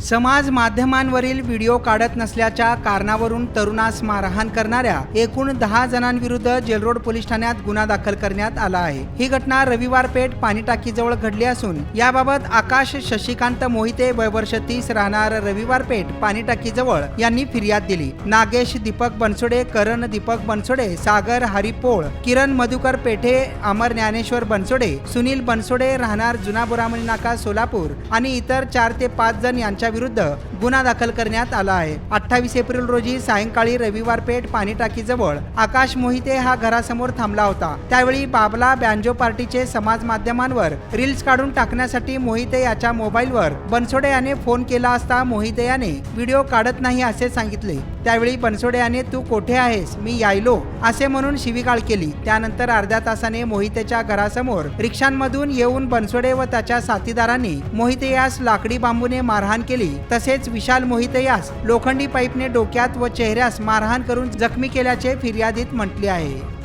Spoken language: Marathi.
समाज माध्यमांवरील व्हिडिओ काढत नसल्याच्या कारणावरून तरुणास मारहाण करणाऱ्या एकूण दहा जणांविरुद्ध जेलरोड पोलीस ठाण्यात गुन्हा दाखल करण्यात आला आहे. ही घटना रविवार पेठ पाणी टाकीजवळ घडली असून याबाबत आकाश शशिकांत मोहिते वय वर्ष तीस राहणार रविवार पेठ पाणी टाकीजवळ यांनी फिर्याद दिली. नागेश दीपक बनसोडे करण दीपक बनसोडे सागर हरिपोळ किरण मधुकर पेठे अमर ज्ञानेश्वर बनसोडे सुनील बनसोडे राहणार जुना बोरामणी नाका सोलापूर आणि इतर चार ते पाच जण यांच्या विरुद्ध गुन्हा दाखल करण्यात आला आहे. अठ्ठावीस एप्रिल रोजी सायंकाळी रविवार पेठ पाणी टाकीजवळ आकाश मोहिते हा घरासमोर थांबला होता. त्यावेळी बाबला बँजो पार्टीचे समाज माध्यमांवर रील्स काढून टाकण्यासाठी मोहिते याच्या मोबाईलवर बनसोडे याने फोन केला असता मोहिते याने व्हिडिओ काढत नाही असे सांगितले. त्यावेळी बनसोडे याने तू कोठे आहेस? मी यायलो असे म्हणून शिवीगाळ केली. त्यानंतर अर्ध्या तासाने मोहितेच्या घरासमोर रिक्षांमधून येऊन बनसोडे व त्याच्या साथीदारांनी मोहिते यास लाकडी बांबूने मारहाण केली. केली तसेच विशाल मोहिते यास लोखंडी पाईपने डोक्यात व चेहऱ्यास मारहाण करून जखमी केल्याचे फिर्यादीत म्हटले आहे.